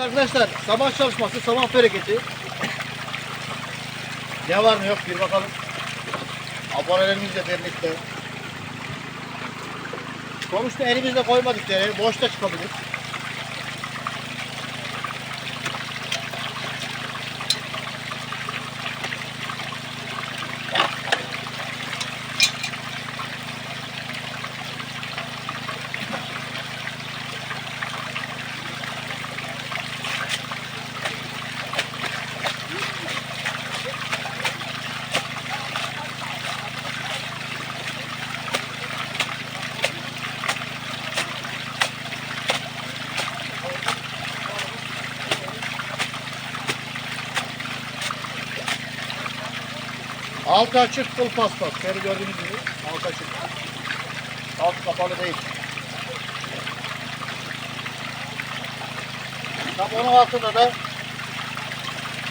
arkadaşlar sabah çalışması, sabah bereketi. Ne var ne yok bir bakalım. Abonelerimiz de birlikte. Sonuçta elimizde koymadık yere boşta çıkabilir. Altı açık full paspas. Şöyle gördüğünüz gibi altı açık. Alt kapalı değil. Tam onun altında da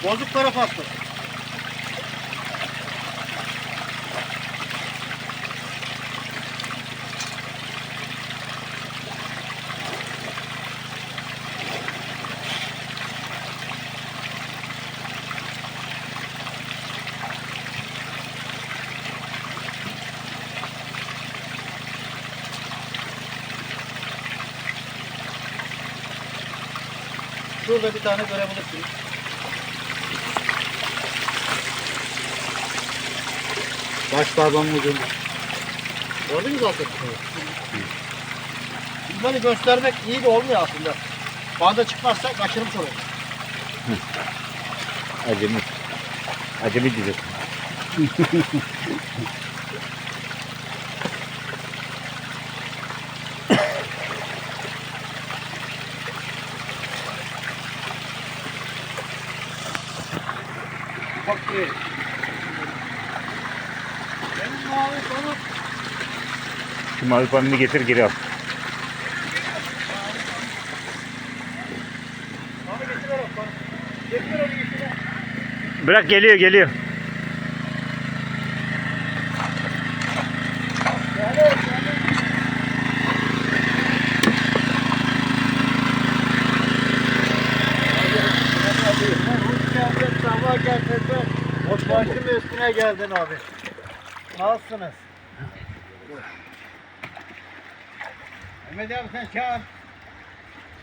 bozuk para paspas. Şurada bir tane görebilirsiniz. Baş parmağımın ucunda. Gördünüz mü zaten? Şimdi Böyle göstermek iyi de olmuyor aslında. Fazla çıkmazsa kaçırmış olur. Acemi. Acemi diyecek. Değil. Benim mavi konu Şu mavi panını getir geri al. Bırak geliyor geliyor. Gel Hoş geldin, sabah getirdin. Hoş başım üstüne geldin abi. Nasılsınız? Mehmet abi sen çağır.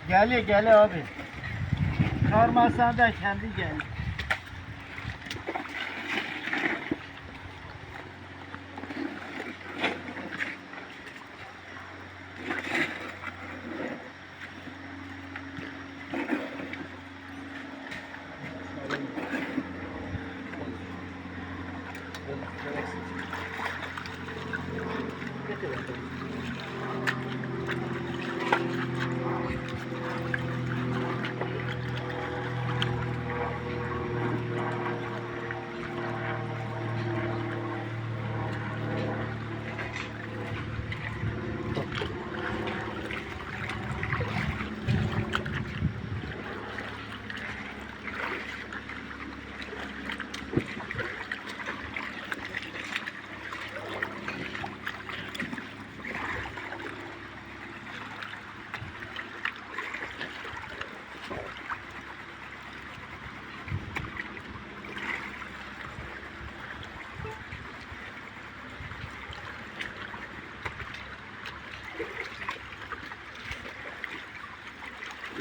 Gel gel abi. Çağırmazsan da kendi gel.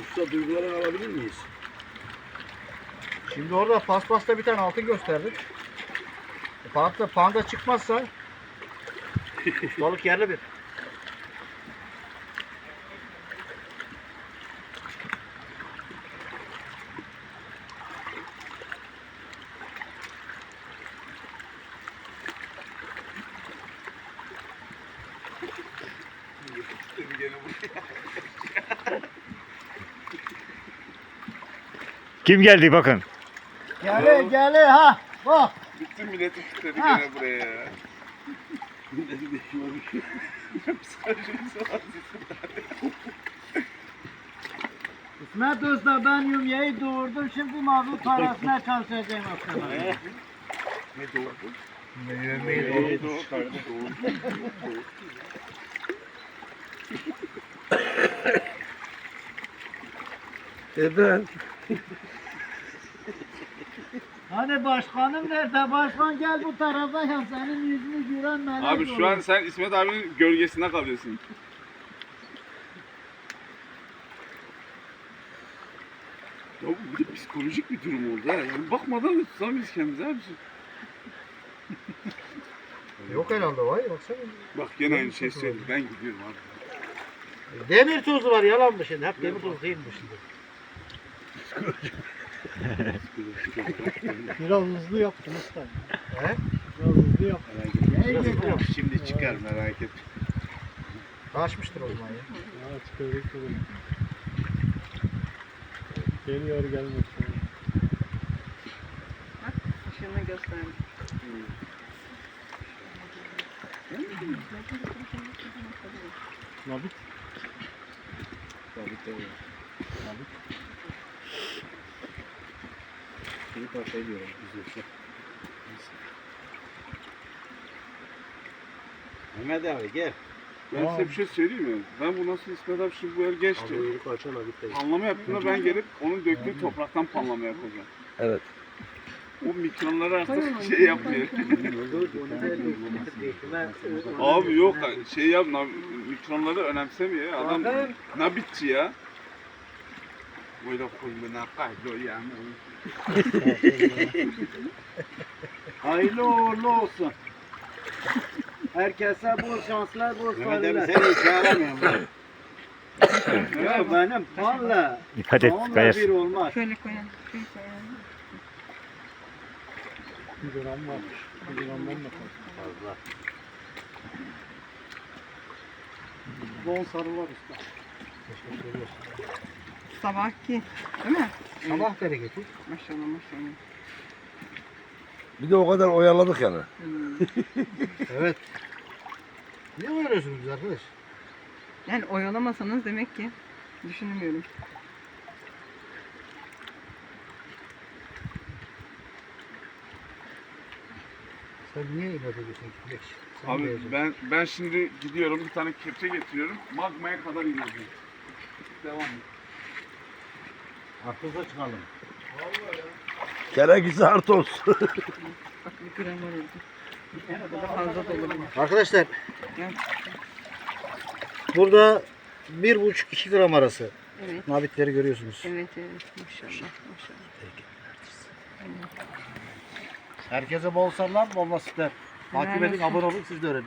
Usta duygularını alabilir miyiz? Şimdi orada paspasta bir tane altın gösterdik. Panda, panda çıkmazsa balık yerli bir. Kim geldi bakın. Gele gele ha. Bak. Bütün milleti Ha. gene buraya ya. Milleti bekliyormuş. Sadece var. İsmet Usta ben yumyeyi doğurdum şimdi mavi parasına çalışacağım aslında. Ne doğurdu? Yumyeyi Doğurdu. Doğurdu. E ben. Hani başkanım nerede? Başkan gel bu tarafa ya senin yüzünü gören melek Abi şu an sen İsmet abinin gölgesinde kalıyorsun. Ya bu bir de psikolojik bir durum oldu ha. Yani bakmadan da tutamayız kendimizi abi. Yok herhalde var ya baksana. Bak gene aynı şey söyledi. Ben gidiyorum abi. Demir tozu var yalan mı şimdi? Hep demir tozu değil mi şimdi? Biraz hızlı yaptın usta. He? Biraz hızlı yaptın. Merak etme. Şimdi çıkar merak etme. Kaçmıştır o zaman ya. Ha çıkardık durun. Geliyor gelmek üzere. Işığını gösterdim. Nabit. Mehmet abi gel. Ben size bir şey söyleyeyim mi? Ben bu nasıl İsmet abi şimdi bu el geçti. Yürük açana bitti. Panlama yaptığında ben gelip onun döktüğü topraktan panlama yapacağım. Evet. O mikronları artık şey yapmıyor. Abi yok şey yap nav- mikronları önemsemiyor ya. adam nabitçi ya. Yani. Hayırlı uğurlu olsun. Herkese bol şanslar, bol Mehmet abi sağlıklar. seni hiç aramıyorum. Ya benim panla, Dikkat et onunla bir olmaz. Şöyle koyalım. Şöyle koyalım. Bir gram varmış. Bir gramdan da fazla. Bol sarılar usta. Sabahki. Değil mi? Sabah bereketi. Maşallah maşallah. Bir de o kadar oyaladık yani. Evet. Ne oynuyorsunuz biz arkadaş? Yani oyalamasanız demek ki düşünemiyorum. Sen niye inat ediyorsun? Sen Abi beğendin. ben ben şimdi gidiyorum bir tane kepçe getiriyorum. Magmaya kadar ineceğim. Devam et. Aklınıza çıkalım. Gerekirse artı olsun. Bak bir gram var orada. Bu da fazla da olabilir. Arkadaşlar Gel. burada bir buçuk iki gram arası Evet. nabitleri görüyorsunuz. Evet evet. Maşallah maşallah. Herkese bol sarılar, bol nasipler. Takip edin, abone olun, siz de öğrenin.